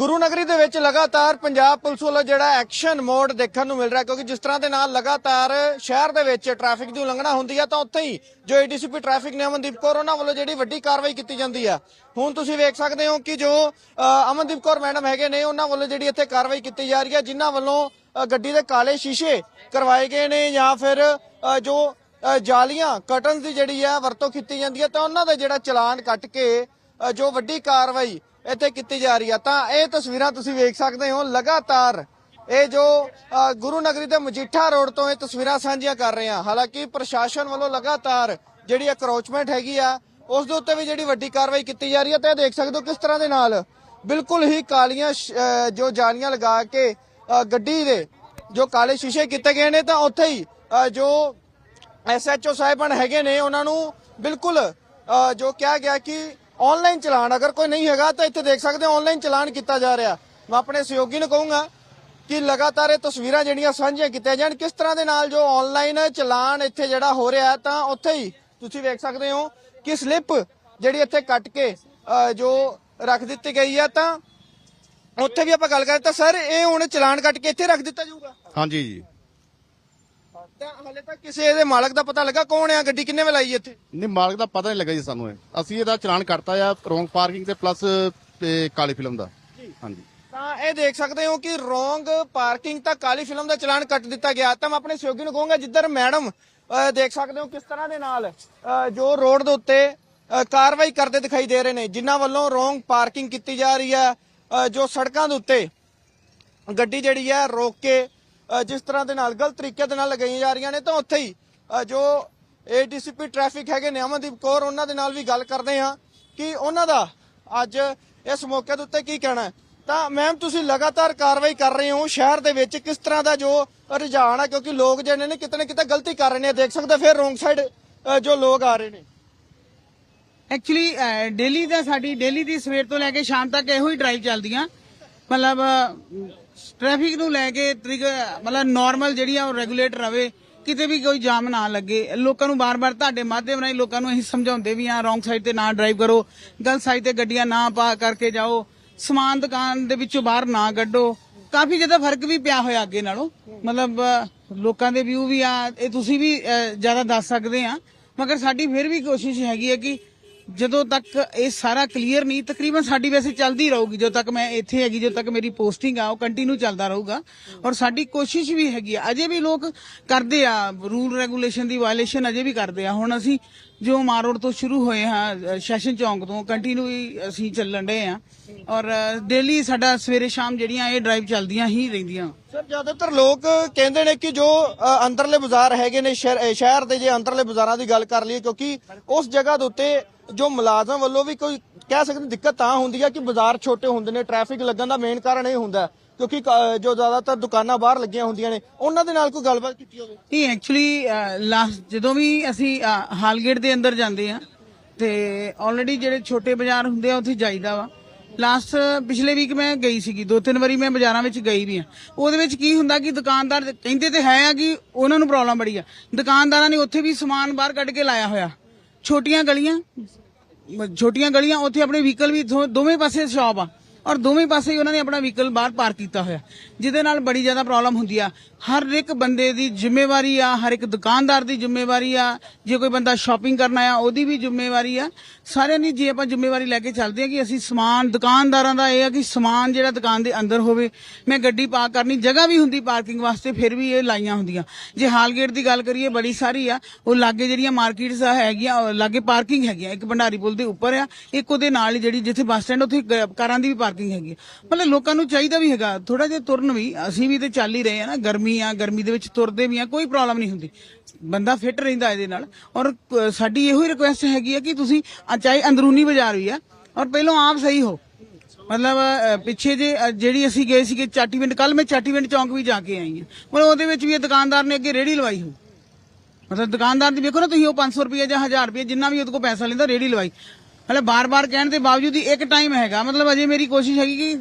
ਗੁਰੂ ਨਗਰੀ ਦੇ ਵਿੱਚ ਲਗਾਤਾਰ ਪੰਜਾਬ ਪੁਲਿਸ ਵੱਲੋਂ ਜਿਹੜਾ ਐਕਸ਼ਨ ਮੋਡ ਦੇਖਣ ਨੂੰ ਮਿਲ ਰਿਹਾ, ਕਿਉਂਕਿ ਜਿਸ ਤਰ੍ਹਾਂ ਦੇ ਨਾਲ ਲਗਾਤਾਰ ਸ਼ਹਿਰ ਦੇ ਵਿੱਚ ਟ੍ਰੈਫਿਕ ਦੀ ਉਲੰਘਣਾ ਹੁੰਦੀ ਹੈ ਤਾਂ ਉੱਥੇ ਹੀ ਜੋ ਏਡੀਸੀਪੀ ਟ੍ਰੈਫਿਕ ਨੇ ਅਮਨਦੀਪ ਕੌਰ, ਉਹਨਾਂ ਵੱਲੋਂ ਜਿਹੜੀ ਵੱਡੀ ਕਾਰਵਾਈ ਕੀਤੀ ਜਾਂਦੀ ਆ। ਹੁਣ ਤੁਸੀਂ ਵੇਖ ਸਕਦੇ ਹੋ ਕਿ ਜੋ ਅਮਨਦੀਪ ਕੌਰ ਮੈਡਮ ਹੈਗੇ ਨੇ, ਉਹਨਾਂ ਵੱਲੋਂ ਜਿਹੜੀ ਇੱਥੇ ਕਾਰਵਾਈ ਕੀਤੀ ਜਾ ਰਹੀ ਹੈ ਜਿਨ੍ਹਾਂ ਵੱਲੋਂ ਗੱਡੀ ਦੇ ਕਾਲੇ ਸ਼ੀਸ਼ੇ ਕਰਵਾਏ ਗਏ ਨੇ ਜਾਂ ਫਿਰ ਜੋ ਜਾਲੀਆਂ ਕਟਨਸ ਦੀ ਜਿਹੜੀ ਆ ਵਰਤੋਂ ਕੀਤੀ ਜਾਂਦੀ ਹੈ ਤਾਂ ਉਹਨਾਂ ਦਾ ਜਿਹੜਾ ਚਲਾਨ ਕੱਟ ਕੇ ਜੋ ਵੱਡੀ ਕਾਰਵਾਈ ਇੱਥੇ ਕੀਤੀ ਜਾ ਰਹੀ ਆ। ਤਾਂ ਇਹ ਤਸਵੀਰਾਂ ਤੁਸੀਂ ਵੇਖ ਸਕਦੇ ਹੋ ਲਗਾਤਾਰ ਇਹ ਜੋ ਗੁਰੂ ਨਗਰੀ ਦੇ ਮਜੀਠਾ ਰੋਡ ਤੋਂ ਇਹ ਤਸਵੀਰਾਂ ਸਾਂਝੀਆਂ ਕਰ ਰਹੇ ਹਾਂ ਹਾਲਾਂਕਿ ਪ੍ਰਸ਼ਾਸਨ ਵੱਲੋਂ ਲਗਾਤਾਰ ਜਿਹੜੀ ਅਕਰੋਚਮੈਂਟ ਹੈਗੀ ਆ ਉਸ ਦੇ ਉੱਤੇ ਵੀ ਜਿਹੜੀ ਵੱਡੀ ਕਾਰਵਾਈ ਕੀਤੀ ਜਾ ਰਹੀ ਹੈ ਤੇ ਇਹ ਦੇਖ ਸਕਦੇ ਹੋ ਕਿਸ ਤਰ੍ਹਾਂ ਦੇ ਨਾਲ ਬਿਲਕੁਲ ਹੀ ਕਾਲੀਆਂ ਸ਼- ਜੋ ਜਾਲੀਆਂ ਲਗਾ ਕੇ ਗੱਡੀ ਦੇ ਜੋ ਕਾਲੇ ਸ਼ੀਸ਼ੇ ਕੀਤੇ ਗਏ ਨੇ ਤਾਂ ਉੱਥੇ ਹੀ ਅ, ਜੋ ਐਸਐਚਓ ਸਾਹਿਬਾਨ ਹੈਗੇ ਨੇ ਉਹਨਾਂ ਨੂੰ ਬਿਲਕੁਲ ਜੋ ਕਿਹਾ ਗਿਆ ਕਿ ਆਨਲਾਈਨ ਚਲਾਨ, ਅਗਰ ਕੋਈ ਨਹੀਂ ਹੈਗਾ ਤਾਂ ਇੱਥੇ ਦੇਖ ਸਕਦੇ ਹੋ ਆਨਲਾਈਨ ਚਲਾਨ ਕੀਤਾ ਜਾ ਰਿਹਾ। ਮੈਂ ਆਪਣੇ ਸਹਿਯੋਗੀ ਨੂੰ ਕਹੂੰਗਾ ਕਿ ਲਗਾਤਾਰ ਇਹ ਤਸਵੀਰਾਂ ਜਿਹੜੀਆਂ ਸਾਂਝੀਆਂ ਕੀਤੀਆਂ ਜਾਣ, ਕਿਸ ਤਰ੍ਹਾਂ ਦੇ ਨਾਲ ਜੋ ਆਨਲਾਈਨ ਚਲਾਨ ਇੱਥੇ ਜਿਹੜਾ ਹੋ ਰਿਹਾ ਤਾਂ ਉੱਥੇ ਹੀ ਤੁਸੀਂ ਵੇਖ ਸਕਦੇ ਹੋ ਕਿ ਸਲਿੱਪ ਜਿਹੜੀ ਇੱਥੇ ਕੱਟ ਕੇ ਜੋ ਰੱਖ ਦਿੱਤੀ ਗਈ ਹੈ, ਤਾਂ ਉੱਥੇ ਵੀ ਆਪਾਂ ਗੱਲ ਕਰਾਂ ਤਾਂ ਸਰ ਇਹ ਹੁਣ ਚਲਾਨ ਕੱਟ ਕੇ ਇੱਥੇ ਰੱਖ ਦਿੱਤਾ ਜਾਊਗਾ। ਹਾਂਜੀ ਜੀ। ਤਾਂ ਹਲੇ ਤੱਕ ਕਿਸੇ ਇਹਦੇ ਮਾਲਕ ਦਾ ਪਤਾ ਲੱਗਾ ਕੌਣ ਆ? ਗੱਡੀ ਕਿੰਨੇ ਵੇ ਲਾਈ ਇੱਥੇ? ਨਹੀਂ ਮਾਲਕ ਦਾ ਪਤਾ ਨਹੀਂ ਲੱਗਾ ਜੀ ਸਾਨੂੰ ਇਹ। ਅਸੀਂ ਇਹਦਾ ਚਲਾਨ ਕਰਤਾ ਆ ਰੋਂਗ ਪਾਰਕਿੰਗ ਤੇ ਪਲੱਸ ਕਾਲੀ ਫਿਲਮ ਦਾ। ਹਾਂਜੀ। ਤਾਂ ਇਹ ਦੇਖ ਸਕਦੇ ਹੋ ਕਿ ਰੋਂਗ ਪਾਰਕਿੰਗ ਤਾਂ ਕਾਲੀ ਫਿਲਮ ਦਾ ਚਲਾਨ ਕੱਟ ਦਿੱਤਾ ਗਿਆ। ਤਾਂ ਮੈਂ ਆਪਣੇ ਸਹਿਯੋਗੀ ਨੂੰ ਕਹੂੰਗਾ ਜਿੱਧਰ ਮੈਡਮ ਦੇਖ ਸਕਦੇ ਹੋ ਕਿਸ ਤਰ੍ਹਾਂ ਦੇ ਨਾਲ ਜੋ ਰੋਡ ਦੇ ਉੱਤੇ ਕਾਰਵਾਈ ਕਰਦੇ ਦਿਖਾਈ ਦੇ ਰਹੇ ਨੇ ਜਿਨ੍ਹਾਂ ਵੱਲੋਂ ਰੋਂਗ ਪਾਰਕਿੰਗ ਕੀਤੀ ਜਾ ਰਹੀ ਹੈ। ਜੋ ਸੜਕਾਂ ਦੇ ਉੱਤੇ ਗੱਡੀ ਜਿਹੜੀ ਹੈ ਰੋਕ ਕੇ ਜਿਸ ਤਰ੍ਹਾਂ ਦੇ ਨਾਲ ਗਲਤ ਤਰੀਕੇ ਦੇ ਨਾਲ ਲਗਾਈਆਂ ਜਾ ਰਹੀਆਂ ਨੇ ਤਾਂ ਉੱਥੇ ਹੀ ਅ, ਜੋ ਏਡੀਸੀਪੀ ਟ੍ਰੈਫਿਕ ਹੈਗੇ ਨੇ ਅਮਨਦੀਪ ਕੌਰ ਉਹਨਾਂ ਦੇ ਨਾਲ ਵੀ ਗੱਲ ਕਰਦੇ ਹਾਂ ਕਿ ਉਹਨਾਂ ਦਾ ਅੱਜ ਇਸ ਮੌਕੇ ਦੇ ਉੱਤੇ ਕੀ ਕਹਿਣਾ ਹੈ। ਤਾਂ ਮੈਮ ਤੁਸੀਂ ਲਗਾਤਾਰ ਕਾਰਵਾਈ ਕਰ ਰਹੇ ਹੋ ਸ਼ਹਿਰ ਦੇ ਵਿੱਚ ਕਿਸ ਤਰ੍ਹਾਂ ਦਾ ਜੋ ਰੁਝਾਨ ਹੈ ਕਿਉਂਕਿ ਲੋਕ ਜਿਹੜੇ ਨੇ ਕਿਤੇ ਨਾ ਕਿਤੇ ਗਲਤੀ ਕਰ ਰਹੇ ਨੇ ਦੇਖ ਸਕਦੇ ਹੋ ਫਿਰ ਰੋਂਗ ਸਾਈਡ ਜੋ ਲੋਕ ਆ ਰਹੇ ਨੇ। ਐਕਚੁਅਲੀ ਡੇਲੀ ਦਾ ਸਾਡੀ ਡੇਲੀ ਦੀ ਸਵੇਰ ਤੋਂ ਲੈ ਕੇ ਸ਼ਾਮ ਤੱਕ ਇਹੋ ਹੀ ਡਰਾਈਵ ਚੱਲਦੀਆਂ। ਮਤਲਬ ਟ੍ਰੈਫਿਕ ਨੂੰ ਲੈ ਕੇ ਟ੍ਰਿਗਰ ਮਤਲਬ ਨਾਰਮਲ ਜਿਹੜੀ ਆ ਉਹ ਰੈਗੂਲੇਟ ਰਵੇ, ਕਿਤੇ ਵੀ ਕੋਈ ਜਾਮ ਨਾ ਲੱਗੇ। ਲੋਕਾਂ ਨੂੰ ਬਾਰ-ਬਾਰ ਤੁਹਾਡੇ ਮਾਧਿਅਮ ਰਾਹੀਂ ਲੋਕਾਂ ਨੂੰ ਅਸੀਂ ਸਮਝਾਉਂਦੇ ਵੀ ਆ ਰੋਂਗ ਸਾਈਡ ਤੇ ਨਾ ਡਰਾਈਵ ਕਰੋ, ਗਲਤ ਸਾਈਡ ਤੇ ਗੱਡੀਆਂ ਨਾ ਪਾ ਕਰਕੇ ਜਾਓ, ਸਮਾਨ ਦੁਕਾਨ ਦੇ ਵਿੱਚੋਂ ਬਾਹਰ ਨਾ ਕੱਢੋ। ਕਾਫੀ ਜ਼ਿਆਦਾ ਫ਼ਰਕ ਵੀ ਪਿਆ ਹੋਇਆ ਅੱਗੇ ਨਾਲੋਂ। ਮਤਲਬ, ਲੋਕਾਂ ਦੇ ਵਿਊ ਵੀ ਆ, ਇਹ ਤੁਸੀਂ ਵੀ ਜ਼ਿਆਦਾ ਦੱਸ ਸਕਦੇ ਆ। ਮਗਰ ਸਾਡੀ ਫਿਰ ਵੀ ਕੋਸ਼ਿਸ਼ ਹੈਗੀ ਹੈ ਕਿ ਜਦੋਂ ਤੱਕ ਇਹ ਸਾਰਾ ਕਲੀਅਰ ਨਹੀਂ, ਤਕਰੀਬਨ ਸਾਡੀ ਵੈਸੇ ਚੱਲਦੀ ਰਹੂਗੀ, ਜਦੋਂ ਤੱਕ ਮੈਂ ਇੱਥੇ ਹੈਗੀ, ਜਦੋਂ ਤੱਕ ਮੇਰੀ ਪੋਸਟਿੰਗ ਆ, ਉਹ ਕੰਟੀਨਿਊ ਚੱਲਦਾ ਰਹੂਗਾ। ਔਰ ਸਾਡੀ ਕੋਸ਼ਿਸ਼ ਵੀ ਹੈਗੀ ਆ। ਅਜੇ ਵੀ ਲੋਕ ਕਰਦੇ ਆ ਰੂਲ ਰੈਗੂਲੇਸ਼ਨ ਦੀ ਵਾਇਲੇਸ਼ਨ ਅਜੇ ਵੀ ਕਰਦੇ ਆ। ਹੁਣ ਅਸੀਂ ਜੋ ਮਾਰ ਰੋਡ ਤੋਂ ਸ਼ੁਰੂ ਹੋਏ ਹਾਂ ਸੈਸ਼ਨ ਚੌਂਕ ਤੋਂ ਕੰਟੀਨਿਊ ਅਸੀਂ ਚੱਲਣ ਰਹੇ ਆ। ਔਰ ਡੇਲੀ ਸਾਡਾ ਸਵੇਰੇ ਸ਼ਾਮ ਜਿਹੜੀਆਂ ਇਹ ਡਰਾਈਵ ਚੱਲਦੀਆਂ ਹੀ ਰਹਿੰਦੀਆਂ। ਸਰ, ਜ਼ਿਆਦਾਤਰ ਲੋਕ ਕਹਿੰਦੇ ਨੇ ਕਿ ਜੋ ਅੰਦਰਲੇ ਬਾਜ਼ਾਰ ਹੈਗੇ ਨੇ, ਸ਼ਹਿਰ ਸ਼ਹਿਰ ਦੇ ਜੇ ਅੰਦਰਲੇ ਬਾਜ਼ਾਰਾਂ ਦੀ ਗੱਲ ਕਰ ਲਈਏ, ਕਿਉਂਕਿ ਉਸ ਜਗ੍ਹਾ ਦੇ ਉੱਤੇ ਜੋ ਮੁਲਾਜ਼ਮ ਵੱਲੋਂ ਵੀ ਕੋਈ ਕਹਿ ਸਕਦੇ ਦਿੱਕਤ ਤਾਂ ਹੁੰਦੀ ਹੈ ਕਿ ਬਾਜ਼ਾਰ ਛੋਟੇ ਹੁੰਦੇ ਨੇ ਟ੍ਰੈਫਿਕ ਲੱਗਣ ਦਾ ਮੇਨ ਕਾਰਨ ਇਹ ਹੁੰਦਾ ਕਿਉਂਕਿ ਕ- ਜੋ ਜ਼ਿਆਦਾਤਰ ਦੁਕਾਨਾਂ ਬਾਹਰ ਲੱਗੀਆਂ ਹੁੰਦੀਆਂ ਨੇ ਉਹਨਾਂ ਦੇ ਨਾਲ ਕੋਈ ਗੱਲਬਾਤ ਕੀਤੀ ਹੋਵੇ? ਨਹੀਂ ਐਕਚੁਅਲੀ ਲਾਸਟ ਜਦੋਂ ਵੀ ਅਸੀਂ ਅ, ਹਾਲਗੇਟ ਦੇ ਅੰਦਰ ਜਾਂਦੇ ਆ ਤੇ ਆਲਰੇਡੀ ਜਿਹੜੇ ਛੋਟੇ ਬਾਜ਼ਾਰ ਹੁੰਦੇ ਆ ਉੱਥੇ ਜਾਈਦਾ ਵਾ। ਲਾਸਟ ਪਿਛਲੇ ਵੀਕ ਮੈਂ ਗਈ ਸੀਗੀ ਦੋ ਤਿੰਨ ਵਾਰੀ ਮੈਂ ਬਾਜ਼ਾਰਾਂ ਵਿੱਚ ਗਈ ਵੀ ਆ ਉਹਦੇ ਵਿੱਚ ਕੀ ਹੁੰਦਾ ਕਿ ਦੁਕਾਨਦਾਰ ਕਹਿੰਦੇ ਤੇ ਹੈ ਆ ਕਿ ਉਹਨਾਂ ਨੂੰ ਪ੍ਰੋਬਲਮ ਬੜੀ ਆ। ਦੁਕਾਨਦਾਰਾਂ ਨੇ ਉੱਥੇ ਵੀ ਸਮਾਨ ਬਾਹਰ ਕੱਢ ਕੇ ਲਾਇਆ ਹੋਇਆ ਛੋਟੀਆਂ ਗਲੀਆਂ ਛੋਟੀਆਂ ਗਲੀਆਂ ਉੱਥੇ ਆਪਣੇ ਵਹੀਕਲ ਵੀ ਦੋ- ਦੋਵੇਂ ਪਾਸੇ ਸ਼ਾਪ ਆ। ਔਰ ਦੋਵੇਂ ਪਾਸੇ ਹੀ ਉਹਨਾਂ ਨੇ ਆਪਣਾ ਵਹੀਕਲ ਬਾਹਰ ਪਾਰਕ ਕੀਤਾ ਹੋਇਆ। ਜਿਹਦੇ ਨਾਲ ਬੜੀ ਜ਼ਿਆਦਾ ਪ੍ਰੋਬਲਮ ਹੁੰਦੀ ਆ। ਹਰ ਇੱਕ ਬੰਦੇ ਦੀ ਜ਼ਿੰਮੇਵਾਰੀ ਆ, ਹਰ ਇੱਕ ਦੁਕਾਨਦਾਰ ਦੀ ਜ਼ਿੰਮੇਵਾਰੀ ਆ, ਜੇ ਕੋਈ ਬੰਦਾ ਸ਼ਾਪਿੰਗ ਕਰਨਾ ਆ ਉਹਦੀ ਵੀ ਜ਼ਿੰਮੇਵਾਰੀ ਆ। ਸਾਰਿਆਂ ਦੀ ਜੇ ਆਪਾਂ ਜ਼ਿੰਮੇਵਾਰੀ ਲੈ ਕੇ ਚੱਲਦੇ ਆ ਕਿ ਅਸੀਂ ਸਮਾਨ, ਦੁਕਾਨਦਾਰਾਂ ਦਾ ਇਹ ਆ ਕਿ ਸਮਾਨ ਜਿਹੜਾ ਦੁਕਾਨ ਦੇ ਅੰਦਰ ਹੋਵੇ, ਮੈਂ ਗੱਡੀ ਪਾਰਕ ਕਰਨੀ, ਜਗ੍ਹਾ ਵੀ ਹੁੰਦੀ ਪਾਰਕਿੰਗ ਵਾਸਤੇ, ਫਿਰ ਵੀ ਇਹ ਲਾਈਆਂ ਹੁੰਦੀਆਂ। ਜੇ ਹਾਲਗੇਟ ਦੀ ਗੱਲ ਕਰੀਏ, ਬੜੀ ਸਾਰੀ ਆ। ਉਹ ਲਾਗੇ ਜਿਹੜੀਆਂ ਮਾਰਕੀਟਸ ਹੈਗੀਆਂ ਲਾਗੇ ਪਾਰਕਿੰਗ ਹੈਗੀਆਂ। ਇੱਕ ਭੰਡਾਰੀ ਪੁਲ ਦੇ ਉੱਪਰ ਆ, ਇੱਕ ਉਹਦੇ ਨਾਲ ਹੀ ਜਿਹੜੀ ਜਿੱਥੇ ਬੱਸ ਸਟੈਂਡ ਉੱਥੇ ਕਾਰਾਂ ਦੀ ਵੀ ਪਾਰਕਿੰਗ ਹੈਗੀ ਮਤਲਬ ਲੋਕਾਂ ਨੂੰ ਚਾਹੀਦਾ ਵੀ ਹੈਗਾ ਥੋੜਾ ਜਿਹਾ ਤੁਰਨ ਵੀ। ਅਸੀਂ ਵੀ ਤੇ ਚੱਲ ਹੀ ਰਹੇ ਆ ਨਾ ਗਰਮੀ ਆ ਗਰਮੀ ਦੇ ਵਿੱਚ ਤੁਰਦੇ ਵੀ ਆ ਕੋਈ ਪ੍ਰੋਬਲਮ ਨਹੀਂ ਹੁੰਦੀ। ਬੰਦਾ ਫਿੱਟ ਰਹਿੰਦਾ ਇਹਦੇ ਨਾਲ। ਔਰ ਕ- ਸਾਡੀ ਇਹੋ ਹੀ ਰਿਕੁਐਸਟ ਹੈਗੀ ਆ ਕਿ ਤੁਸੀਂ ਆ ਚਾਹੇ ਅੰਦਰੂਨੀ ਬਾਜ਼ਾਰ ਵੀ ਆ ਔਰ ਪਹਿਲਾਂ ਆਪ ਸਹੀ ਹੋ। ਮਤਲਬ ਅ, ਪਿੱਛੇ ਜੇ ਅ, ਜਿਹੜੀ ਅਸੀਂ ਗਏ ਸੀਗੇ ਚਾਟੀਵਿੰਡ ਕੱਲ ਮੈਂ ਚਾਟੀਵਿੰਡ ਚੌਂਕ ਵੀ ਜਾ ਕੇ ਆਈ ਹਾਂ। ਮਤਲਬ ਉਹਦੇ ਵਿੱਚ ਵੀ ਇਹ ਦੁਕਾਨਦਾਰ ਨੇ ਅੱਗੇ ਰੇੜੀ ਲਵਾਈ ਹੋਈ ਮਤਲਬ ਦੁਕਾਨਦਾਰ ਦੀ ਵੇਖੋ ਨਾ ਤੁਸੀਂ ਉਹ 500 ਰੁਪਏ ਜਾਂ 1000 ਰੁਪਏ ਜਿੰਨਾ ਵੀ ਉਹਦੇ ਕੋਲ ਪੈਸਾ ਲੈਂਦਾ ਰੇੜੀ ਲਵਾਈ। ਹਲੇ ਬਾਰ-ਬਾਰ ਕਹਿਣ ਦੇ ਬਾਵਜੂਦ ਹੀ ਇੱਕ ਟਾਈਮ ਹੈਗਾ। ਮਤਲਬ ਅਜੇ ਮੇਰੀ ਕੋਸ਼ਿਸ਼ ਹੈਗੀ ਕਿ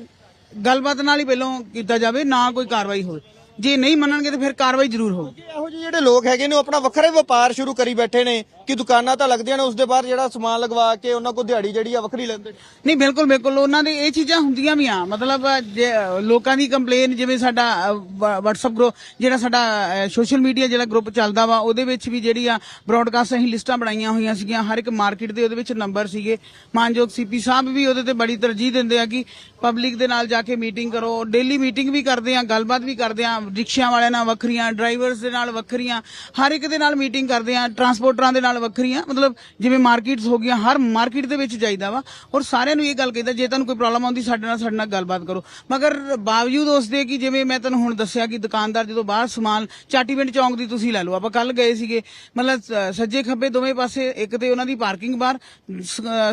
ਗੱਲਬਾਤ ਨਾਲ ਹੀ ਪਹਿਲਾਂ ਕੀਤਾ ਜਾਵੇ, ਨਾ ਕੋਈ ਕਾਰਵਾਈ ਹੋਵੇ। ਜੇ ਨਹੀਂ ਮੰਨਣਗੇ ਤਾਂ ਫਿਰ ਕਾਰਵਾਈ ਜ਼ਰੂਰ ਹੋਊਗੀ ਇਹੋ ਜਿਹੇ ਜਿਹੜੇ ਲੋਕ ਹੈਗੇ ਨੇ ਉਹ ਆਪਣਾ ਵੱਖਰਾ ਹੀ ਵਪਾਰ ਸ਼ੁਰੂ ਕਰੀ ਬੈਠੇ ਨੇ ਕਿ ਦੁਕਾਨਾਂ ਤਾਂ ਲੱਗਦੀਆਂ ਨੇ ਉਸ ਦੇ ਬਾਅਦ ਜਿਹੜਾ ਸਮਾਨ ਲਗਵਾ ਕੇ ਉਹਨਾਂ ਕੋਲ ਦਿਹਾੜੀ ਜਿਹੜੀ ਆ ਵੱਖਰੀ ਲੈਂਦੇ ਨੇ। ਨਹੀਂ ਬਿਲਕੁਲ ਬਿਲਕੁਲ। ਉਹਨਾਂ ਦੇ ਇਹ ਚੀਜ਼ਾਂ ਹੁੰਦੀਆਂ ਵੀ ਆ। ਮਤਲਬ ਲੋਕਾਂ ਦੀ ਕੰਪਲੇਨ ਜਿਵੇਂ ਸਾਡਾ WhatsApp ਗਰੁੱਪ ਜਿਹੜਾ ਸਾਡਾ ਸੋਸ਼ਲ ਮੀਡੀਆ ਜਿਹੜਾ ਗਰੁੱਪ ਚੱਲਦਾ ਵਾ ਉਹਦੇ ਵਿੱਚ ਵੀ ਜਿਹੜੀ ਆ ਬ੍ਰੌਡਕਾਸਟ ਅਸੀਂ ਲਿਸਟਾਂ ਬਣਾਈਆਂ ਹੋਈਆਂ ਸੀਗੀਆਂ। ਹਰ ਇੱਕ ਮਾਰਕੀਟ ਦੇ ਉਹਦੇ ਵਿੱਚ ਨੰਬਰ ਸੀਗੇ। ਮਾਨਯੋਗ ਸੀਪੀ ਸਾਹਿਬ ਵੀ ਉਹਦੇ ਤੇ ਬੜੀ ਤਰਜੀਹ ਦਿੰਦੇ ਆ ਕਿ ਪਬਲਿਕ ਦੇ ਨਾਲ ਜਾ ਕੇ ਮੀਟਿੰਗ ਕਰੋ। ਡੇਲੀ ਮੀਟਿੰਗ ਵੀ ਕਰਦੇ ਆ ਗੱਲਬਾਤ ਵੀ ਕਰਦੇ ਆ। ਰਿਕਸ਼ਿਆਂ ਵਾਲਿਆਂ ਨਾਲ ਵੱਖਰੀਆਂ ਡਰਾਈਵਰਸ ਦੇ ਨਾਲ ਵੱਖਰੀਆਂ, ਹਰ ਇੱਕ ਦੇ ਨਾਲ ਮੀਟਿੰਗ ਕਰਦੇ ਆ ਟਰਾਂਸਪੋਰਟਰਾਂ ਦੇ ਨਾਲ ਵੱਖਰੀਆਂ, ਮਤਲਬ ਜਿਵੇਂ ਮਾਰਕੀਟਸ ਹੋ ਗਈਆਂ, ਹਰ ਮਾਰਕੀਟ ਦੇ ਵਿੱਚ ਜਾਈਦਾ ਵਾ। ਔਰ ਸਾਰਿਆਂ ਨੂੰ ਇਹ ਗੱਲ ਕਹਿੰਦਾ, ਜੇ ਤੁਹਾਨੂੰ ਕੋਈ ਪ੍ਰੋਬਲਮ ਆਉਂਦੀ, ਸਾਡੇ ਨਾਲ ਸਾਡੇ ਨਾਲ ਗੱਲਬਾਤ ਕਰੋ। ਮਗਰ ਬਾਵਜੂਦ ਉਸ ਦੇ ਕਿ ਜਿਵੇਂ ਮੈਂ ਤੁਹਾਨੂੰ ਹੁਣ ਦੱਸਿਆ ਕਿ ਦੁਕਾਨਦਾਰ ਜਦੋਂ ਬਾਹਰ ਸਮਾਨ, ਚਾਟੀਵਿੰਡ ਚੌਂਕ ਦੀ ਤੁਸੀਂ ਲੈ ਲਓ, ਆਪਾਂ ਕੱਲ ਗਏ ਸੀਗੇ, ਮਤਲਬ ਸੱਜੇ ਖੱਬੇ ਦੋਵੇਂ ਪਾਸੇ ਇੱਕ ਤੇ ਉਹਨਾਂ ਦੀ ਪਾਰਕਿੰਗ ਬਾਹਰ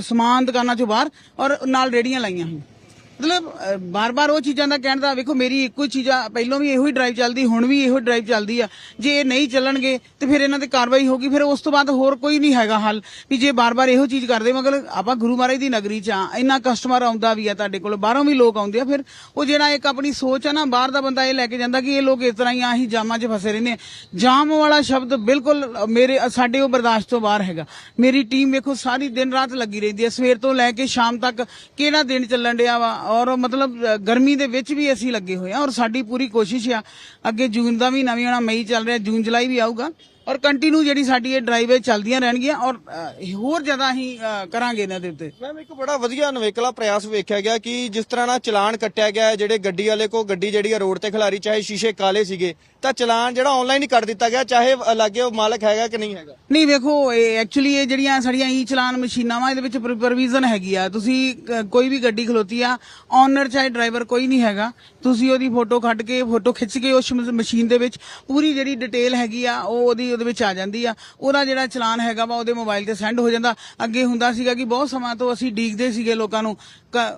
ਸਮਾਨ ਦੁਕਾਨਾਂ ਚੋਂ ਬਾਹਰ ਔਰ ਨਾਲ ਰੇੜੀਆਂ ਲਾਈਆਂ। ਹੋਈਆਂ ਮਤਲਬ ਬਾਰ-ਬਾਰ ਉਹ ਚੀਜ਼ਾਂ ਦਾ ਕਹਿਣ ਦਾ, ਵੇਖੋ, ਮੇਰੀ ਇੱਕੋ ਹੀ ਚੀਜ਼ ਆ, ਪਹਿਲਾਂ ਵੀ ਇਹੋ ਹੀ ਡਰਾਈਵ ਚੱਲਦੀ, ਹੁਣ ਵੀ ਇਹੋ ਡਰਾਈਵ ਚੱਲਦੀ ਆ। ਜੇ ਇਹ ਨਹੀਂ ਚੱਲਣਗੇ, ਤੇ ਫਿਰ ਇਹਨਾਂ ਤੇ ਕਾਰਵਾਈ ਹੋਗੀ ਫਿਰ ਉਸ ਤੋਂ ਬਾਅਦ ਹੋਰ ਕੋਈ ਨਹੀਂ ਹੈਗਾ ਹੱਲ, ਵੀ ਜੇ ਬਾਰ-ਬਾਰ ਇਹੋ ਚੀਜ਼ ਕਰਦੇ, ਮਗਰ ਆਪਾਂ ਗੁਰੂ ਮਹਾਰਾਜ ਦੀ ਨਗਰੀ ਚ ਆ, ਇੰਨਾ ਕਸਟਮਰ ਆਉਂਦਾ ਵੀ ਆ ਤੁਹਾਡੇ ਕੋਲ, ਬਾਹਰੋਂ ਵੀ ਲੋਕ ਆਉਂਦੇ ਆ, ਫਿਰ ਉਹ ਜਿਹੜਾ ਇੱਕ ਆਪਣੀ ਸੋਚ ਆ ਨਾ, ਬਾਹਰ ਦਾ ਬੰਦਾ ਇਹ ਲੈ ਕੇ ਜਾਂਦਾ ਕਿ ਇਹ ਲੋਕ ਇਸ ਤਰ੍ਹਾਂ ਹੀ ਆਹੀ ਜਾਮਾਂ 'ਚ ਫਸੇ ਰਹਿੰਦੇ ਆ। ਜਾਮ ਵਾਲਾ ਸ਼ਬਦ ਬਿਲਕੁਲ ਮੇਰੇ ਸਾਡੇ ਉਹ ਬਰਦਾਸ਼ਤ ਤੋਂ ਬਾਹਰ ਹੈਗਾ। ਮੇਰੀ ਟੀਮ ਵੇਖੋ, ਸਾਰੀ ਦਿਨ ਰਾਤ ਲੱਗੀ ਰਹਿੰਦੀ ਹੈ ਸਵੇਰ ਤੋਂ ਲੈ ਕੇ ਸ਼ਾਮ ਤੱਕ ਕਿਹੜਾ ਦਿਨ ਚੱਲਣ ਡਿਆ ਵਾ ਔਰ ਮਤਲਬ ਗਰਮੀ ਦੇ ਵਿੱਚ ਵੀ ਅਸੀਂ ਲੱਗੇ ਹੋਏ ਆ ਔਰ ਸਾਡੀ ਪੂਰੀ ਕੋਸ਼ਿਸ਼ ਆ, ਅੱਗੇ ਜੂਨ ਦਾ ਮਹੀਨਾ ਵੀ ਆਉਣਾ, ਮਈ ਚੱਲ ਰਿਹਾ, ਜੂਨ, ਜੁਲਾਈ ਵੀ ਆਊਗਾ। ਔਰ ਕੰਟੀਨਿਊ ਜਿਹੜੀ ਸਾਡੀ ਇਹ ਡਰਾਈਵੇ ਚੱਲਦੀਆਂ ਰਹਿਣਗੀਆਂ ਔਰ ਅ, ਹੋਰ ਜ਼ਿਆਦਾ ਅਸੀਂ ਅ, ਕਰਾਂਗੇ ਇਹਨਾਂ ਦੇ ਉੱਤੇ। ਮੈਮ ਇੱਕ ਬੜਾ ਵਧੀਆ ਨਵੇਕਲਾ ਪ੍ਰਯਾਸ ਵੇਖਿਆ ਗਿਆ ਕਿ ਜਿਸ ਤਰ੍ਹਾਂ ਨਾਲ ਚਲਾਨ ਕੱਟਿਆ ਗਿਆ ਹੈ, ਜਿਹੜੇ ਗੱਡੀ ਵਾਲੇ ਕੋ ਗੱਡੀ ਜਿਹੜੀ ਆ ਰੋਡ ਤੇ ਖਿਲਾਰੀ ਚਾਹੇ ਸ਼ੀਸ਼ੇ ਕਾਲੇ ਸੀਗੇ ਤਾਂ ਚਲਾਨ ਜਿਹੜਾ ਆਨਲਾਈਨ ਹੀ ਕੱਟ ਦਿੱਤਾ ਗਿਆ ਚਾਹੇ ਲਾਗੇ ਉਹ ਮਾਲਕ ਹੈਗਾ ਕਿ ਨਹੀਂ ਹੈਗਾ। ਨਹੀਂ ਵੇਖੋ ਇਹ ਐਕਚੁਅਲੀ ਇਹ ਜਿਹੜੀਆਂ ਸਾਡੀਆਂ ਈ ਚਲਾਨ ਮਸ਼ੀਨਾਂ ਵਾ ਇਹਦੇ ਵਿੱਚ ਪ੍ਰੋਵੀਜ਼ਨ ਹੈਗੀ ਆ। ਤੁਸੀਂ ਅ, ਕੋਈ ਵੀ ਗੱਡੀ ਖਲੋਤੀ ਆ ਓਨਰ ਚਾਹੇ ਡਰਾਈਵਰ ਕੋਈ ਨਹੀਂ ਹੈਗਾ ਤੁਸੀਂ ਉਹਦੀ ਫੋਟੋ ਕੱਢ ਕੇ ਫੋਟੋ ਖਿੱਚ ਕੇ ਉਸ ਮਸ਼ੀਨ ਦੇ ਵਿੱਚ ਪੂਰੀ ਜਿਹੜੀ ਡਿਟੇਲ ਹੈਗੀ ਆ ਉਹ ਉਹਦੀ ਉਹਦੇ ਵਿੱਚ ਆ ਜਾਂਦੀ ਆ। ਉਹਦਾ ਜਿਹੜਾ ਚਲਾਨ ਹੈਗਾ ਵਾ, ਉਹਦੇ ਮੋਬਾਈਲ ਤੇ ਸੈਂਡ ਹੋ ਜਾਂਦਾ। ਅੱਗੇ ਹੁੰਦਾ ਸੀਗਾ ਕਿ ਬਹੁਤ ਸਮਾਂ ਤੋਂ ਅਸੀਂ ਡੀਕਦੇ ਸੀਗੇ ਲੋਕਾਂ ਨੂੰ।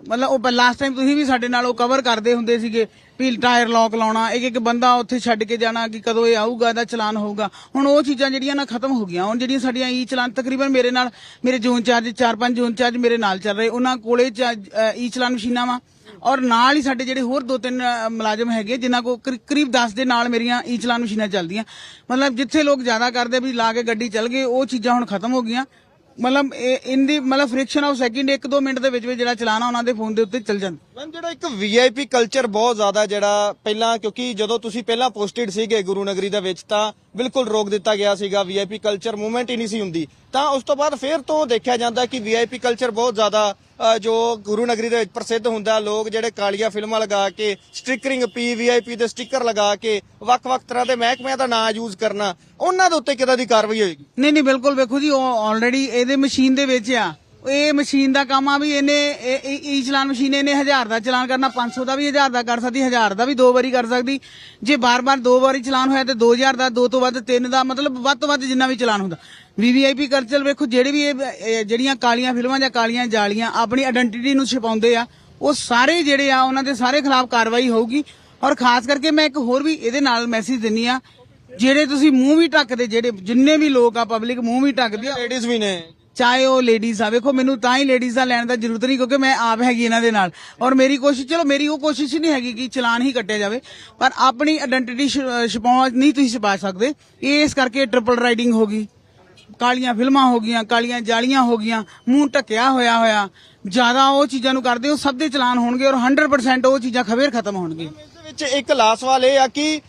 ਮਤਲਬ ਉਹ ਲਾਸਟ ਟਾਈਮ ਤੁਸੀਂ ਵੀ ਸਾਡੇ ਨਾਲ ਉਹ ਕਵਰ ਕਰਦੇ ਹੁੰਦੇ ਸੀਗੇ ਵੀ ਟਾਇਰ ਲੌਕ ਲਾਉਣਾ, ਇੱਕ ਇੱਕ ਬੰਦਾ ਉੱਥੇ ਛੱਡ ਕੇ ਜਾਣਾ ਕਿ ਕਦੋਂ ਇਹ ਆਊਗਾ, ਇਹਦਾ ਚਲਾਨ ਹੋਊਗਾ। ਹੁਣ ਉਹ ਚੀਜ਼ਾਂ ਜਿਹੜੀਆਂ ਨਾ ਖਤਮ ਹੋ ਗਈਆਂ। ਹੁਣ ਜਿਹੜੀਆਂ ਸਾਡੀਆਂ ਈ ਚਲਾਨ ਤਕਰੀਬਨ ਮੇਰੇ ਨਾਲ, ਮੇਰੇ ਜ਼ੋਨ ਚਾਰਜ ਚਾਰ ਪੰਜ ਜੂਨ ਚਾਰਜ ਮੇਰੇ ਨਾਲ ਚੱਲ ਰਹੇ। ਉਹਨਾਂ ਕੋਲੇ ਈ ਚਲਾਨ ਮਸ਼ੀਨਾਂ ਵਾ। ਔਰ ਨਾਲ ਹੀ ਸਾਡੇ ਜਿਹੜੇ ਹੋਰ ਦੋ ਤਿੰਨ ਮੁਲਾਜ਼ਮ ਹੈਗੇ, ਜਿਨ੍ਹਾਂ ਕੋ ਕਰੀਬ 10 ਦੇ ਨਾਲ ਮੇਰੀਆਂ ਈ ਚਲਾਨ ਮਸ਼ੀਨਾਂ ਚੱਲਦੀਆਂ। ਮਤਲਬ ਜਿੱਥੇ ਲੋਕ ਜ਼ਿਆਦਾ ਕਰਦੇ ਵੀ ਲਾ ਕੇ ਗੱਡੀ ਚੱਲ ਗਏ ਉਹ ਚੀਜ਼ਾਂ ਹੁਣ ਖਤਮ ਹੋ ਗਈਆਂ। ਮਤਲਬ ਇਹ ਇਨ ਦੀ ਮਤਲਬ ਫ੍ਰਿਕਸ਼ਨ ਆਫ ਸੈਕਿੰਡ 1-2 ਮਿੰਟ ਦੇ ਵਿੱਚ ਵਿੱਚ ਜਿਹੜਾ ਚਲਾਨ ਉਹਨਾਂ ਦੇ ਫੋਨ ਦੇ ਉੱਤੇ ਚੱਲ ਜਾਂਦਾ। ਮੈਮ ਜਿਹੜਾ ਇੱਕ ਵੀਆਈਪੀ ਕਲਚਰ ਬਹੁਤ ਜ਼ਿਆਦਾ ਜਿਹੜਾ ਪਹਿਲਾਂ ਕਿਉਂਕਿ ਜਦੋਂ ਤੁਸੀਂ ਪਹਿਲਾਂ ਪੋਸਟਡ ਸੀਗੇ ਗੁਰੂ ਨਗਰੀ ਦੇ ਵਿੱਚ ਤਾਂ ਬਿਲਕੁਲ ਰੋਕ ਦਿੱਤਾ ਗਿਆ ਸੀਗਾ ਵੀਆਈਪੀ ਕਲਚਰ ਮੂਵਮੈਂਟ ਹੀ ਨਹੀਂ ਸੀ ਹੁੰਦੀ। ਤਾਂ ਉਸ ਤੋਂ ਬਾਅਦ ਫਿਰ ਤੋਂ ਦੇਖਿਆ ਜਾਂਦਾ ਕਿ ਵੀਆਈਪੀ ਕਲਚਰ ਬਹੁਤ ਜ਼ਿਆਦਾ ਜੋ ਗੁਰੂ ਨਗਰੀ ਦੇ ਵਿੱਚ ਪ੍ਰਸਿੱਧ ਹੁੰਦਾ ਲੋਕ ਜਿਹੜੇ ਕਾਲੀਆਂ ਫਿਲਮਾਂ ਲਗਾ ਕੇ ਸਟਿਕਰਿੰਗ ਪੀ ਵੀਆਈਪੀ ਦੇ ਸਟicker ਲਗਾ ਕੇ, ਵੱਖ-ਵੱਖ ਤਰ੍ਹਾਂ ਦੇ ਮਹਿਕਮਿਆਂ ਦਾ ਨਾਂ ਯੂਜ਼ ਕਰਨਾ, ਉਹਨਾਂ ਦੇ ਉੱਤੇ ਕਿਦਾਂ ਦੀ ਕਾਰਵਾਈ ਹੋਏਗੀ? ਨਹੀਂ ਨਹੀਂ, ਬਿਲਕੁਲ ਵੇਖੋ ਜੀ, ਉਹ ਆਲਰੇਡੀ ਇਹਦੇ ਮਸ਼ੀਨ ਦੇ ਵਿੱਚ ਆ। ਇਹ ਮਸ਼ੀਨ ਦਾ ਕੰਮ ਆ ਵੀ ਇਹਨੇ ਈ ਚਲਾਨ ਮਸ਼ੀਨ ਇਹਨੇ 1000 ਦਾ ਚਲਾਨ ਕਰਨਾ 500 ਦਾ ਵੀ 1000 ਦਾ ਕਰ ਸਕਦੀ 1000 ਦਾ ਵੀ ਦੋ ਵਾਰੀ ਕਰ ਸਕਦੀ। ਜੇ ਬਾਰ-ਬਾਰ ਦੋ ਵਾਰੀ ਚਲਾਨ ਹੋਇਆ ਤੇ 2000 ਦਾ, ਦੋ ਤੋਂ ਵੱਧ ਤਿੰਨ ਦਾ, ਮਤਲਬ ਵੱਧ ਤੋਂ ਵੱਧ ਜਿੰਨਾ ਵੀ ਚਲਾਨ ਹੁੰਦਾ। ਵੀਵੀਆਈਪੀ ਕਲਚਰ ਵੇਖੋ, ਜਿਹੜੇ ਵੀ ਇਹ ਜਿਹੜੀਆਂ ਕਾਲੀਆਂ ਫਿਲਮਾਂ ਜਾਂ ਕਾਲੀਆਂ ਜਾਲੀਆਂ ਆਪਣੀ ਆਇਡੈਂਟੀਟੀ ਨੂੰ ਛੁਪਾਉਂਦੇ ਆ, ਉਹ ਸਾਰੇ ਜਿਹੜੇ ਆ, ਉਹਨਾਂ ਦੇ ਸਾਰੇ ਖਿਲਾਫ ਕਾਰਵਾਈ ਹੋਊਗੀ। ਔਰ ਖਾਸ ਕਰਕੇ ਮੈਂ ਇੱਕ ਹੋਰ ਵੀ ਇਹਦੇ ਨਾਲ ਮੈਸੇਜ ਦਿੰਨੀ ਆ, ਜਿਹੜੇ ਤੁਸੀਂ ਮੂੰਹ ਵੀ ਢੱਕਦੇ, ਜਿਹੜੇ ਜਿੰਨੇ ਵੀ ਲੋਕ ਆ ਪਬਲਿਕ ਮੂੰਹ ਵੀ ਢੱਕਦੇ ਆ। ਲੇਡੀਜ਼ ਵੀ ਨੇ। ਚਾਹੇ ਉਹ ਲੇਡੀਜ਼ ਆ, ਵੇਖੋ, ਮੈਨੂੰ ਤਾਂ ਹੀ ਲੇਡੀਜ਼ ਲੈਣ ਦਾ ਜ਼ਰੂਰਤ ਨਹੀਂ, ਕਿਉਂਕਿ ਮੈਂ ਆਪ ਹੈਗੀ ਇਹਨਾਂ ਦੇ ਨਾਲ। ਔਰ ਮੇਰੀ ਕੋਸ਼ਿਸ਼, ਚਲੋ, ਮੇਰੀ ਉਹ ਕੋਸ਼ਿਸ਼ ਹੀ ਨਹੀਂ ਹੈਗੀ ਕਿ ਚਲਾਨ ਹੀ ਕੱਟਿਆ ਜਾਵੇ, ਪਰ ਆਪਣੀ ਆਇਡੈਂਟੀਟੀ ਛਪਾਉਣ ਨਹੀਂ ਤੁਸੀਂ ਛਪਾ ਸਕਦੇ। ਇਹ ਇਸ ਕਰਕੇ ਟ੍ਰਿਪਲ ਰਾਈਡਿੰਗ ਹੋ ਗਈ। ਕਾਲੀਆਂ ਫਿਲਮਾਂ ਹੋ ਗਈਆਂ, ਕਾਲੀਆਂ ਜਾਲੀਆਂ ਹੋ ਗਈਆਂ, ਮੂੰਹ ਢੱਕਿਆ ਹੋਇਆ ਹੋਇਆ। ਜ਼ਿਆਦਾ ਉਹ ਚੀਜ਼ਾਂ ਨੂੰ ਕਰਦੇ ਹੋ ਸਭ ਦੇ ਚਲਾਨ ਹੋਣਗੇ ਔਰ 100% ਉਹ ਚੀਜ਼ਾਂ ਖਬਰ ਖਤਮ ਹੋਣਗੇ ਵਿੱਚ ਇੱਕ ਲਾਸ ਇਹ ਆ ਕਿ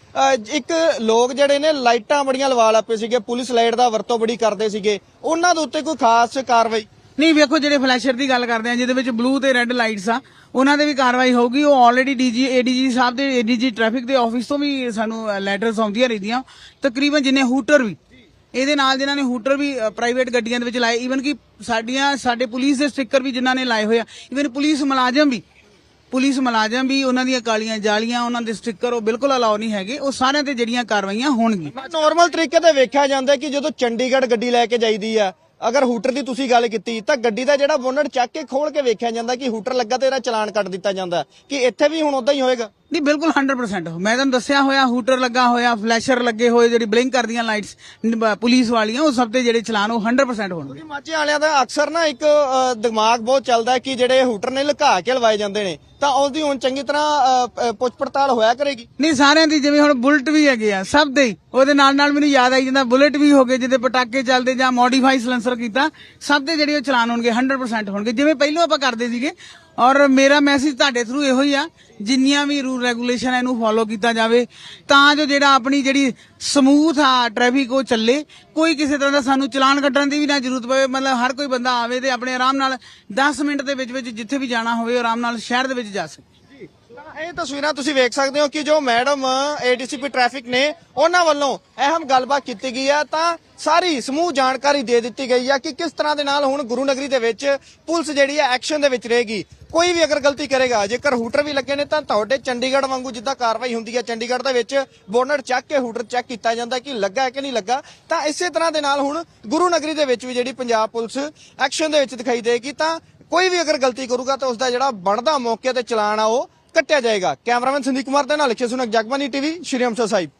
ਇੱਕ ਲੋਕ ਜਿਹੜੇ ਨੇ ਲਾਈਟਾਂ ਬੜੀਆਂ ਲਵਾ ਲੱਪੇ ਸੀਗੇ, ਪੁਲਿਸ ਲਾਈਟ ਦਾ ਵਰਤੋਂ ਬੜੀ ਕਰਦੇ ਸੀਗੇ। ਉਹਨਾਂ ਦੇ ਉੱਤੇ ਕੋਈ ਖਾਸ ਕਾਰਵਾਈ? ਨਹੀਂ, ਵੇਖੋ, ਜਿਹੜੇ ਫਲੈਸ਼ਰ ਦੀ ਗੱਲ ਕਰਦੇ ਆ, ਜਿਹਦੇ ਵਿੱਚ ਬਲੂ ਤੇ ਰੈੱਡ ਲਾਈਟਸ ਆ, ਉਹਨਾਂ ਦੇ ਵੀ ਕਾਰਵਾਈ ਹੋਊਗੀ। ਉਹ ਆਲਰੇਡੀ ਡੀਜੀ ਏਡੀਜੀ ਸਾਹਿਬ ਦੇ ਏਡੀਜੀ ਟ੍ਰੈਫਿਕ ਦੇ ਆਫਿਸ ਤੋਂ ਵੀ ਸਾਨੂੰ ਲੈਟਰਸ ਆਉਂਦੀਆਂ ਰਹਿੰਦੀਆਂ। ਤਕਰੀਬਨ ਜਿੰਨੇ ਹੂਟਰ ਵੀ, ਇਹਦੇ ਨਾਲ ਜਿਨ੍ਹਾਂ ਨੇ ਹੂਟਰ ਵੀ ਪ੍ਰਾਈਵੇਟ ਗੱਡੀਆਂ ਦੇ ਵਿੱਚ ਲਾਏ। ਈਵਨ ਕਿ ਸਾਡੀਆਂ, ਸਾਡੇ ਪੁਲਿਸ ਦੇ ਸਟicker ਵੀ ਜਿਨ੍ਹਾਂ ਨੇ ਲਾਏ ਹੋਏ ਆ। ਈਵਨ ਪੁਲਿਸ ਮੁਲਾਜ਼ਮ ਵੀ ਪੁਲਿਸ ਮੁਲਾਜ਼ਮ ਵੀ ਉਹਨਾਂ ਦੀਆਂ ਕਾਲੀਆਂ ਜਾਲੀਆਂ, ਉਹਨਾਂ ਦੇ ਸਟicker ਉਹ ਬਿਲਕੁਲ ਅਲਾਉ ਨਹੀਂ ਹੈਗੇ। ਉਹ ਸਾਰਿਆਂ ਤੇ ਜਿਹੜੀਆਂ ਕਾਰਵਾਈਆਂ ਹੋਣਗੀਆਂ। ਨਾਰਮਲ ਤਰੀਕੇ ਤੇ ਵੇਖਿਆ ਜਾਂਦਾ ਕਿ ਜਦੋਂ ਚੰਡੀਗੜ੍ਹ ਗੱਡੀ ਲੈ ਕੇ ਜਾਈਦੀ ਆ, ਅਗਰ ਹੂਟਰ ਦੀ ਤੁਸੀਂ ਗੱਲ ਕੀਤੀ, ਤਾਂ ਗੱਡੀ ਦਾ ਜਿਹੜਾ ਬੋਨਟ ਚੱਕ ਕੇ ਖੋਲ ਕੇ ਵੇਖਿਆ ਜਾਂਦਾ ਕਿ ਹੂਟਰ ਲੱਗਾ ਤੇ ਇਹਦਾ ਚਲਾਨ ਕੱਟ ਦਿੱਤਾ ਜਾਂਦਾ। ਕਿ ਇੱਥੇ ਵੀ ਹੁਣ ਉਦਾਂ ਹੀ ਹੋਏਗਾ। ਨਹੀਂ ਬਿਲਕੁਲ 100% ਮੈਂ ਤੁਹਾਨੂੰ ਦੱਸਿਆ ਹੋਇਆ ਹੂਟਰ ਲੱਗਾ ਹੋਇਆ ਫਲੈਸ਼ਰ ਲੱਗੇ ਹੋਏ ਜਿਹੜੀ ਬਲਿੰਕ ਕਰਦੀਆਂ ਲਾਈਟਸ ਪੁਲਿਸ ਵਾਲੀਆਂ ਉਹ ਸਭ ਤੇ ਜਿਹੜੇ ਚਲਾਨ ਉਹ 100% ਹੋਣਗੇ। ਮਾਝੇ ਵਾਲਿਆਂ ਦਾ ਅਕਸਰ ਨਾ ਇੱਕ ਦਿਮਾਗ ਬਹੁਤ ਚੱਲਦਾ ਹੈ ਕਿ ਜਿਹੜੇ ਹੂਟਰ ਨੇ ਲੁਕਾ ਕੇ ਲਵਾਏ ਜਾਂਦੇ ਨੇ। ਤਾਂ ਉਸ ਦੀ ਹੁਣ ਚੰਗੀ ਤਰ੍ਹਾਂ ਪੁੱਛ ਪੜਤਾਲ ਹੋਇਆ ਕਰੇਗੀ। ਨਹੀਂ ਸਾਰਿਆਂ ਦੀ ਜਿਵੇਂ ਹੁਣ ਬੁਲਟ ਵੀ ਹੈਗੇ ਆ ਸਭ ਦੇ। ਉਹਦੇ ਨਾਲ ਨਾਲ ਮੈਨੂੰ ਯਾਦ ਆਈ ਜਾਂਦਾ ਬੁਲਟ ਵੀ ਹੋ ਗਏ ਜਿਹਦੇ ਪਟਾਕੇ ਚੱਲਦੇ ਜਾਂ ਮੋਡੀਫਾਈ ਸਲੈਂਸਰ ਕੀਤਾ ਸਭ ਦੇ ਜਿਹੜੇ ਉਹ ਚਲਾਨ ਹੋਣਗੇ 100% ਹੋਣਗੇ। ਜਿਵੇਂ ਪਹਿਲਾਂ ਆਪਾਂ ਕਰਦੇ ਸੀਗੇ ਔਰ ਮੇਰਾ ਮੈਸੇਜ ਤੁਹਾਡੇ ਥਰੂ ਇਹੋ ਹੀ ਆ, ਜਿੰਨੀਆਂ ਵੀ ਰੂਲ ਰੈਗੂਲੇਸ਼ਨ ਇਹਨੂੰ ਫੋਲੋ ਕੀਤਾ ਜਾਵੇ, ਤਾਂ ਜੋ ਜਿਹੜਾ ਆਪਣੀ ਜਿਹੜੀ ਸਮੂਥ ਆ ਟ੍ਰੈਫਿਕ ਉਹ ਚੱਲੇ, ਕੋਈ ਕਿਸੇ ਤਰ੍ਹਾਂ ਦਾ ਸਾਨੂੰ ਚਲਾਨ ਕੱਟਣ ਦੀ ਵੀ ਨਾ ਜ਼ਰੂਰਤ ਪਵੇ, ਮਤਲਬ ਹਰ ਕੋਈ ਬੰਦਾ ਆਵੇ ਤੇ ਆਪਣੇ ਆਰਾਮ ਨਾਲ 10 ਮਿੰਟ ਦੇ ਵਿੱਚ ਵਿੱਚ ਜਿੱਥੇ ਵੀ ਜਾਣਾ ਹੋਵੇ ਆਰਾਮ ਨਾਲ ਸ਼ਹਿਰ ਦੇ ਵਿੱਚ ਜਾ ਸਕੇ। ਇਹ ਤਸਵੀਰਾਂ ਤੁਸੀਂ ਵੇਖ ਸਕਦੇ ਹੋ ਕਿ ਜੋ ਮੈਡਮ ਏਡੀਸੀਪੀ ਟ੍ਰੈਫਿਕ ਨੇ, ਉਹਨਾਂ ਵੱਲੋਂ ਅਹਿਮ ਗੱਲਬਾਤ ਕੀਤੀ ਗਈ ਹੈ ਤਾਂ ਸਾਰੀ ਸਮੂਹ ਜਾਣਕਾਰੀ ਦੇ ਦਿੱਤੀ ਗਈ ਹੈ ਕਿ ਕਿਸ ਤਰ੍ਹਾਂ ਦੇ ਨਾਲ ਹੁਣ ਗੁਰੂ ਨਗਰੀ ਦੇ ਵਿੱਚ ਪੁਲਿਸ ਜਿਹੜੀ ਹੈ ਐਕਸ਼ਨ ਦੇ ਵਿੱਚ ਰਹੇਗੀ। ਕੋਈ ਵੀ ਅਗਰ ਗਲਤੀ ਕਰੇਗਾ, ਜੇਕਰ ਹੂਟਰ ਵੀ ਲੱਗੇ ਨੇ, ਤਾਂ ਤੁਹਾਡੇ ਚੰਡੀਗੜ੍ਹ ਵਾਂਗੂ ਜਿੱਦਾਂ ਕਾਰਵਾਈ ਹੁੰਦੀ ਹੈ ਚੰਡੀਗੜ੍ਹ ਦੇ ਵਿੱਚ ਬੋਨਟ ਚੱਕ ਕੇ ਹੂਟਰ ਚੈੱਕ ਕੀਤਾ ਜਾਂਦਾ ਕਿ ਲੱਗਾ ਹੈ ਕਿ ਨਹੀਂ ਲੱਗਾ। ਤਾਂ ਇਸੇ ਤਰ੍ਹਾਂ ਦੇ ਨਾਲ ਹੁਣ ਗੁਰੂ ਨਗਰੀ ਦੇ ਵਿੱਚ ਵੀ ਜਿਹੜੀ ਪੰਜਾਬ ਪੁਲਿਸ ਐਕਸ਼ਨ ਦੇ ਵਿੱਚ ਦਿਖਾਈ ਦੇਗੀ। ਤਾਂ ਕੋਈ ਵੀ ਅਗਰ ਗਲਤੀ ਕਰੂਗਾ, ਤਾਂ ਉਸ ਦਾ ਜਿਹੜਾ ਬਣਦਾ ਮੌਕੇ ਤੇ ਚਲਾਨ ਆ, ਉਹ ਕੱਟਿਆ ਜਾਏਗਾ। ਕੈਮਰਾਮੈਨ ਸੰਦੀਪ ਕੁਮਾਰ ਦੇ ਨਾਲ ਲਿਖੇ ਸੁਨਕ ਜਗਬਾਨੀ ਟੀਵੀ ਸ਼੍ਰੀ ਅੰਮ੍ਰਿਤਸਰ ਸਾਹਿਬ।